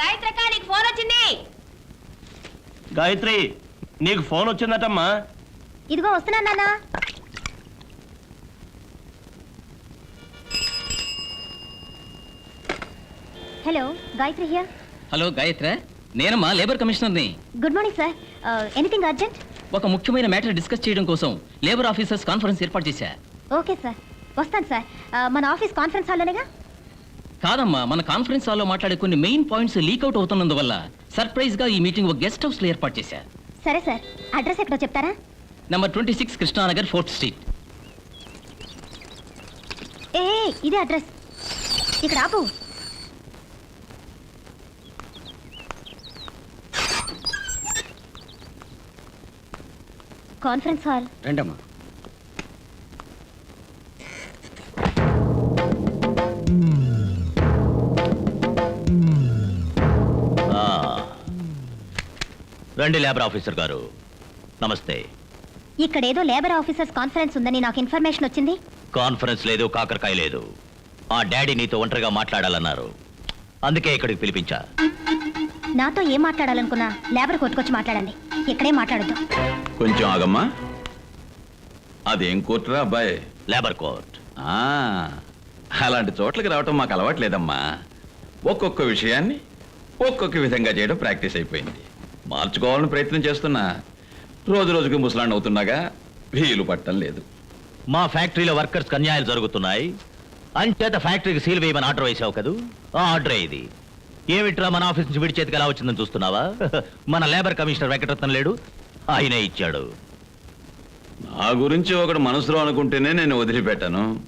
నీకు ఫోన్ వచ్చింది. గాయత్రి నీకు ఫోన్ వచ్చిందటమ్మా. ఇదిగో వస్తున్నా నాన్న. Hello Gayatri here hello Gayatri. నేనమ్మా labour కమిషనర్ని good morning sir anything urgent ఒక ముఖ్యమైన మ్యాటర్ డిస్కస్ చేయడం కోసం లేబర్ ఆఫీసర్స్ కాన్ఫరెన్స్ ఏర్పాటు చేశా. ఓకే సార్ వస్తాను సార్ మన ఆఫీస్ కాన్ఫరెన్స్ హాల్లోనేగా కాదమ్మా మన కాన్ఫరెన్స్ హాల్లో మాట్లాడే కొన్ని మెయిన్ పాయింట్స్ లీక్ అవుట్ అవుతున్నందువల్ల సర్ప్రైజ్గా ఈ మీటింగ్ ఒక గెస్ట్ హౌస్లో ఏర్పాటు చేశా. సరే సార్ అడ్రస్ ఎక్కడో చెప్తారా? Number twenty six Krishnanagar fourth street. ఏ ఇదే అడ్రస్. ఇక్కడ ఆపు. కాన్ఫరెన్స్ హాల్ రండమ్మా. రండి లేబర్ ఆఫీసర్ గారు. నమస్తే. ఇక్కడ ఏదో లేబర్ ఆఫీసర్స్ కాన్ఫరెన్స్ ఉందని నాకు ఇన్ఫర్మేషన్ వచ్చింది. కాన్ఫరెన్స్ లేదు కాకరకాయ లేదు. ఆ డాడీ నీతో ఒంటరిగా మాట్లాడాలన్నారు. అందుకే ఇక్కడికి పిలిపించా. నాతో ఏం మాట్లాడాలనుకున్నా లేబర్ కొట్టుకొచ్చి మాట్లాడండి. ఇక్కడే మాట్లాడద్దు. కొంచెం ఆగమ్మా. అదేం కోర్టురా అబ్బాయి? Labour court. ఆ, అలాంటి చోట్లకి రావటం మాకు అలవాట్లేదమ్మా ఒక్కొక్క విషయాన్ని ఒక్కొక్క విధంగా చేయడం ప్రాక్టీస్ అయిపోయింది. మార్చుకోవాలని ప్రయత్నం చేస్తున్నా. రోజు రోజుకి ముసలాండ్ అవుతున్నాగా వీలు పట్టం లేదు. మా ఫ్యాక్టరీలో వర్కర్స్ అన్యాయాలు జరుగుతున్నాయి. అంచేత ఫ్యాక్టరీకి సీల్ వేయమని ఆర్డర్ వేసావు కదూ? ఆ ఆర్డర్ ఇది. ఏమిట్రా మన ఆఫీస్ నుంచి విడి చేతికి ఎలా వచ్చిందని చూస్తున్నావా? మన లేబర్ కమిషనర్ వెంకటరత్నం లేడు. ఆయనే ఇచ్చాడు. నా గురించి ఒకడు మనసులో అనుకుంటేనే నేను వదిలిపెట్టాను.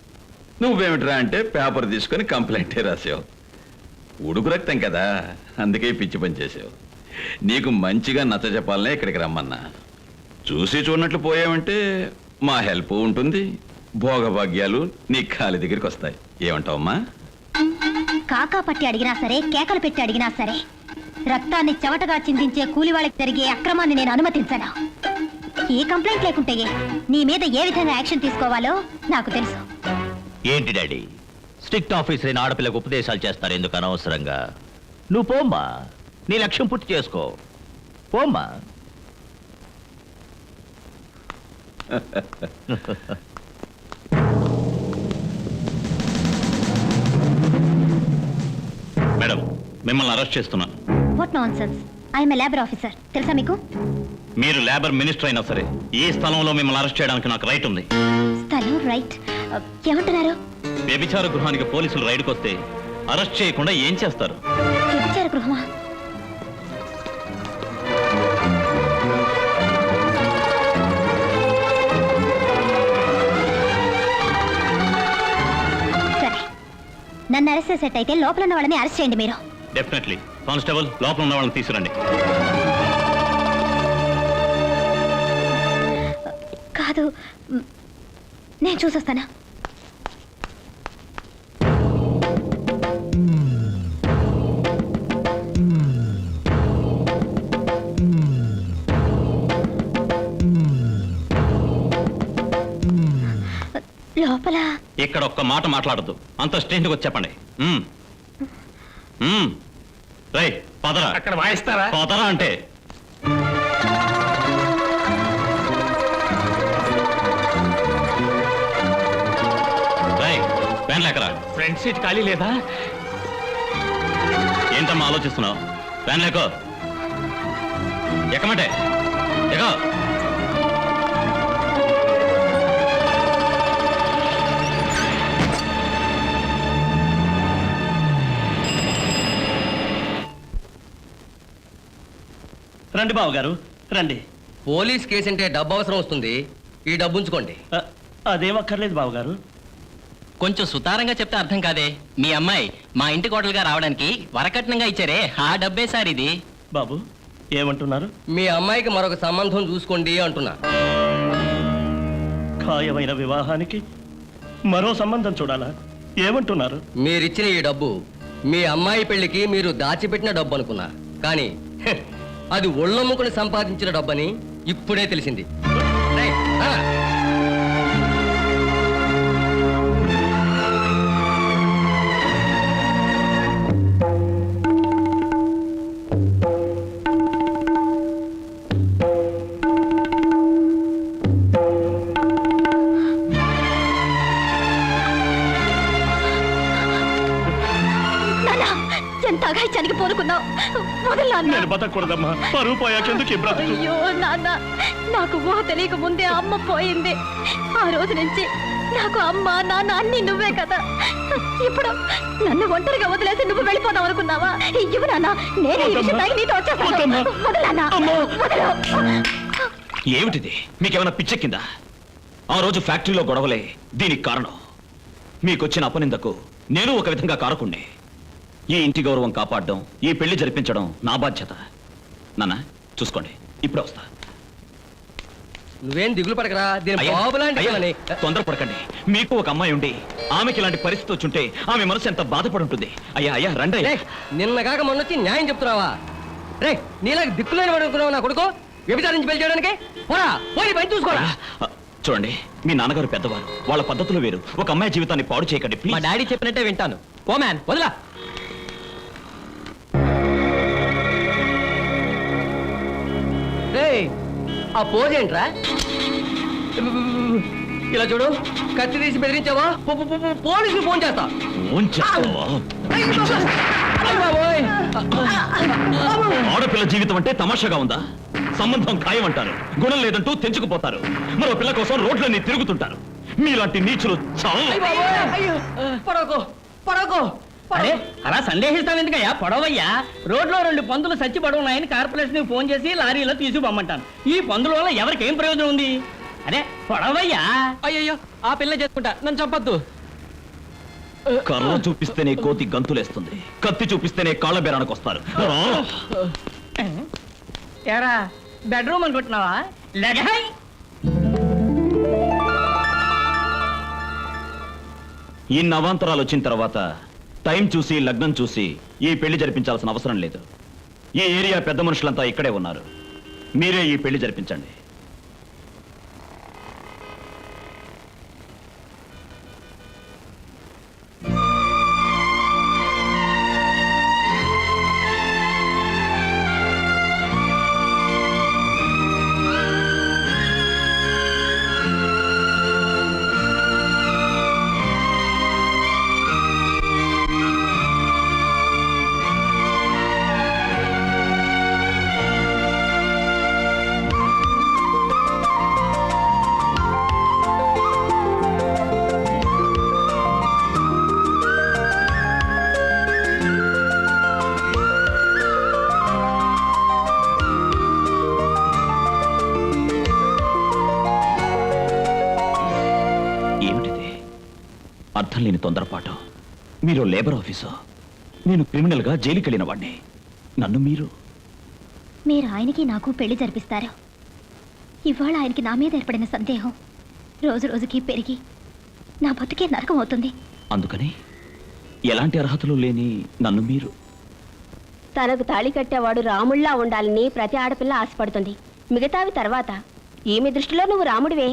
నువ్వేమిట్రా అంటే పేపర్ తీసుకొని కంప్లైంటే రాసావు. ఉడుకు రక్తం కదా అందుకే పిచ్చి పని చేసావు. నీకు మంచిగా నచ్చ చెప్పాలనే ఇక్కడికి రమ్మన్నా. చూసి చూడనట్లు పోయావంటే మా హెల్ప్ ఉంటుంది. భోగభాగ్యాలు నీ కాలి దగ్గరికి వస్తాయి. ఏమంటావమ్మా? కాకా పట్టి అడిగినా సరే కేకలు పెట్టి అడిగినా సరే రక్తాన్ని చెమటగా చిందించే కూలి వాళ్ళకి జరిగే అక్రమాన్ని నేను అనుమతించను. ఏ కంప్లైంట్ లేకుంటే నీ మీద ఏ విధంగా యాక్షన్ తీసుకోవాలో నాకు తెలుసు. ఏంటి డాడీ? స్ట్రిక్ట్ ఆఫీసర్ అయిన ఆడపిల్లకు ఉపదేశాలు చేస్తారు ఎందుకు అనవసరంగా? నువ్వు పోమ్మా. నీ లక్ష్యం పూర్తి చేసుకో. పోమ్మా. మేడం మిమ్మల్ని అరెస్ట్ చేస్తున్నాను what nonsense I'm labour officer. తెలుసా మీకు? మీరు లేబర్ మినిస్టర్ అయినా సరే ఈ స్థలంలో మిమ్మల్ని అరెస్ట్ చేయడానికి నాకు రైట్ ఉంది. స్థలం రైట్. ఏమంటున్నారు? వ్యభిచార గృహానికి పోలీసులు రైడ్కి వస్తే అరెస్ట్ చేయకుండా ఏం చేస్తారు? వ్యభిచార గృహమా? నన్ను అరెస్ట్ చేసేట్టయితే లోపల ఉన్న వాళ్ళని అరెస్ట్ చేయండి మీరు. డెఫినెట్లీ కానిస్టేబుల్ లోపల ఉన్న వాళ్ళని తీసుకురండి. కాదు నేను చూసొస్తాను? లోపల. ఇక్కడ ఒక్క మాట మాట్లాడద్దు. అంత స్టేషన్కి వచ్చి చెప్పండి. మ్మ్. మ్మ్. రేయ్ పదరా. అక్కడ వాయిస్తారా? పదరా అంటే. రేయ్ ప్యాన్ లేకరా ఫ్రంట్ సీట్ ఖాళీ లేదా? ఏంటమ్మా ఆలోచిస్తున్నావు? ప్యాన్ లేకో ఎక్కమంటే? ఎగో రండి బాబు గారు రండి. పోలీస్ కేసు అంటే డబ్బు అవసరం వస్తుంది. ఈ డబ్బు ఉంచుకోండి అ- అదేం అక్కర్లేదు బాబు గారు కొంచెం సుతారంగా చెప్తే అర్థం కాదే. మీ అమ్మాయి మా ఇంటి కోటలుగా రావడానికి వరకట్నంగా ఇచ్చారే. ఆ డబ్బే సార్ ఇది. బాబు ఏమంటున్నారు? మీ అమ్మాయికి మరొక సంబంధం చూసుకోండి అంటున్నా. ఖాయమైన వివాహానికి మరో సంబంధం చూడాలా? ఏమంటున్నారు? మీరిచ్చిన ఈ డబ్బు మీ అమ్మాయి పెళ్ళికి మీరు దాచిపెట్టిన డబ్బు అనుకున్నా. కానీ హె, అది ఒళ్ళమ్ముకుని సంపాదించిన డబ్బని ఇప్పుడే తెలిసింది. నేను బతకూడదమ్మా. పరువు పోయాకెందుకు అయ్యో నాన్న నాకు ఊహ తెలియక ముందే అమ్మ పోయింది. ఆ రోజు నుంచి నాకు అమ్మ నాన్న అన్ని నువ్వే కదా. ఇప్పుడు నన్ను ఒంటరిగా వదిలేసి నువ్వు వెళ్ళిపోదాం అనుకున్నావా? ఇవ్వు నాన్న నేను ఈ విషయం తాగి నీతో వచ్చేస్తాను. వద్దమ్మా. వదలు నాన్న. అమ్మా. వదలు. ఏమిటిది? మీకేమైనా పిచ్చెక్కిందా? ఆ రోజు ఫ్యాక్టరీలో గొడవలే దీనికి కారణం. మీకొచ్చిన అపనిందకు నేను ఒక విధంగా కారకుండే ఈ ఇంటి గౌరవం కాపాడడం ఈ పెళ్ళి జరిపించడం నా బాధ్యత. నాన్న చూసుకోండి. ఇప్పుడే వస్తా. నువ్వేం దిగులు పడకరా? దీని అయ్యా, బాబు లాంటి అయ్యా, పిల్లని. తొందరపడకండి. మీకు ఒక అమ్మాయి ఉండి ఆమెకి ఇలాంటి పరిస్థితి వచ్చుంటే ఆమె మనసు ఎంత బాధపడి ఉంటుంది అయ్యా అయ్యా రండి. రే. నిన్న కాక మొన్న వచ్చి న్యాయం చెప్తున్నావా? రే నీలాగా దిక్కులేని వాడు అనుకున్నావు నా కొడుకు? వ్యభిచారించి పెళ్ళి చేయడానికి? పోరా పోయి పని చూసుకోరా. ఆ, చూడండి మీ నాన్నగారు పెద్దవారు వాళ్ళ పద్ధతులు వేరు. ఒక అమ్మాయి జీవితాన్ని పాడు చేయకండి మా ప్లీజ్ డాడీ చెప్పినట్టే వింటాను. ఓ మ్యాన్ వదిలా. ఆ పోజ్ ఏంట్రా? ఇలా చూడు కత్తి తీసి బెదిరించావా? పోలీసులు ఫోన్ చేస్తా. ఆడపిల్ల జీవితం అంటే తమాషాగా ఉందా? సంబంధం ఖాయం అంటారు గుణం లేదంటూ తెంచుకుపోతారు. మరో పిల్ల కోసం రోడ్లన్నీ తిరుగుతుంటారు. మీలాంటి నీచులు చాలా అయ్యో. అరే అలా సందేహిస్తాం ఎందుకయ్యా పొడవయ్యా? రోడ్లో రెండు పందులు చచ్చి పడున్నాయని కార్పొరేషన్ ఫోన్ చేసి లారీలో తీసుకుపోమ్మంటాను ఈ పందుల వల్ల ఎవరికి ఏం ప్రయోజనం ఉంది? అరే పొడవయ్యా? అయ్యయ్యో ఆ పిల్ల చేసుకుంటా. నన్ను చంపద్దు. కర్ర చూపిస్తేనే కోతి గంతులేస్తుంది. కత్తి చూపిస్తేనే కాళ్ళ బేరానికి వస్తారు. ఎరా బెడ్రూమ్ అనుకుంటున్నావా? లెగహాయ్ ఈ నవాంతరాలు వచ్చిన తర్వాత టైం చూసి లగ్నం చూసి ఈ పెళ్ళి జరిపించాల్సిన అవసరం లేదు. ఈ ఏరియా పెద్ద మనుషులంతా ఇక్కడే ఉన్నారు. మీరే ఈ పెళ్ళి జరిపించండి. అర్థం లేని తొందరపాటు. మీరు లేబర్ ఆఫీసర్. నేను క్రిమినల్గా జైలుకి వెళ్ళిన వాడిని నన్ను మీరు? మీరు ఆయనకి నాకు పెళ్ళి జరిపిస్తారు? ఇవాళ ఆయనకి నా మీద ఏర్పడిన సందేహం రోజు రోజుకి పెరిగి నా బతుకే నరకం అవుతుంది. అందుకని ఎలాంటి అర్హతలు లేని నన్ను మీరు? తనకు తాళి కట్టేవాడు రాముళ్ళా ఉండాలని ప్రతి ఆడపిల్ల ఆశపడుతుంది. మిగతావి తర్వాత. ఈమె దృష్టిలో నువ్వు రాముడివే.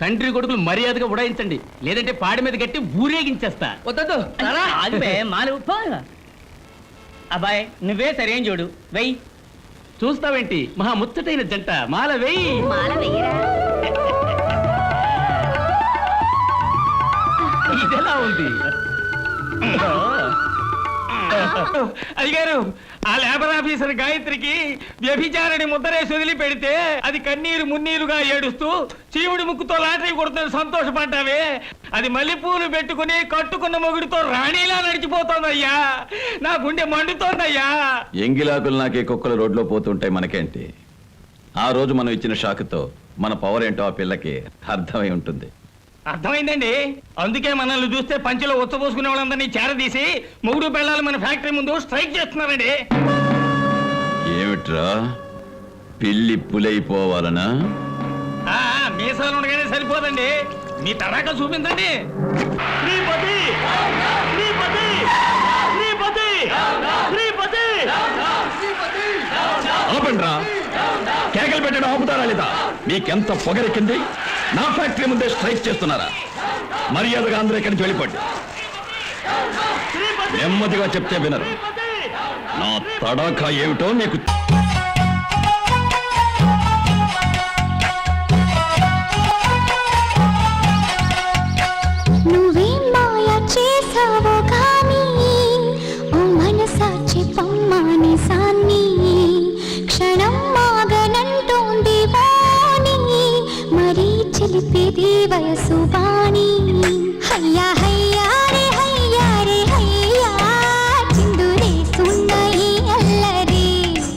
తండ్రి కొడుకులు మర్యాదగా ఉడాయించండి. లేదంటే పాడి మీద కట్టి ఊరేగించేస్తా. వద్దొద్దు. అబ్బాయ్ నువ్వే సరేం చూడు. వెయ్యి చూస్తావేంటి? మహా ముచ్చటైన జంట. మాల వెయ్యి మాల ఇదెలా ఉంది? అయ్యారు ఆ లేబర్ ఆఫీసర్ గాయత్రికి వ్యభిచారని ముద్దరేసి వదిలి పెడితే అది కన్నీరు మున్నీరుగా ఏడుస్తూ చీవుడి ముక్కుతో లాటరీ కొడుతుంది సంతోషపడ్డావే. అది మల్లెపూలు పెట్టుకుని కట్టుకున్న మొగుడితో రాణిలా నడిచిపోతోందయ్యా. నా గుండె మండుతోందయ్యా. ఎంగిలాకులు నాకే కుక్కలు రోడ్లో పోతుంటాయి మనకేంటి? ఆ రోజు మనం ఇచ్చిన షాక్తో మన పవర్ ఏంటో ఆ పిల్లకి అర్థమై ఉంటుంది. అర్థమైందండి? అందుకే మనల్ని చూస్తే పంచిలో ఉచ్చబోసుకునే వాళ్ళందరినీ చేరదీసి మొగుడు పిల్లలు మన ఫ్యాక్టరీ ముందు స్ట్రైక్ చేస్తున్నారండి. ఏమిట్రా? పిల్లి పులైపోవాలనా? ఆ, మీసాలు ఉండగానే సరిపోదండి. మీ తడాక చూపించండి. శ్రీపతి! శ్రీపతి! శ్రీపతి! శ్రీపతి! ఆపండ్రా. కేకలు పెట్టడం ఆపుతారా లేదా? మీకెంత పొగరెక్కింది? నా ఫ్యాక్టరీ ముందే స్ట్రైక్ చేస్తున్నారా? మర్యాదగా అందరూ ఇక్కడి నుంచి వెళ్ళిపోండి. నెమ్మదిగా చెప్తే వినరు. నా తడాఖా ఏమిటో మీకు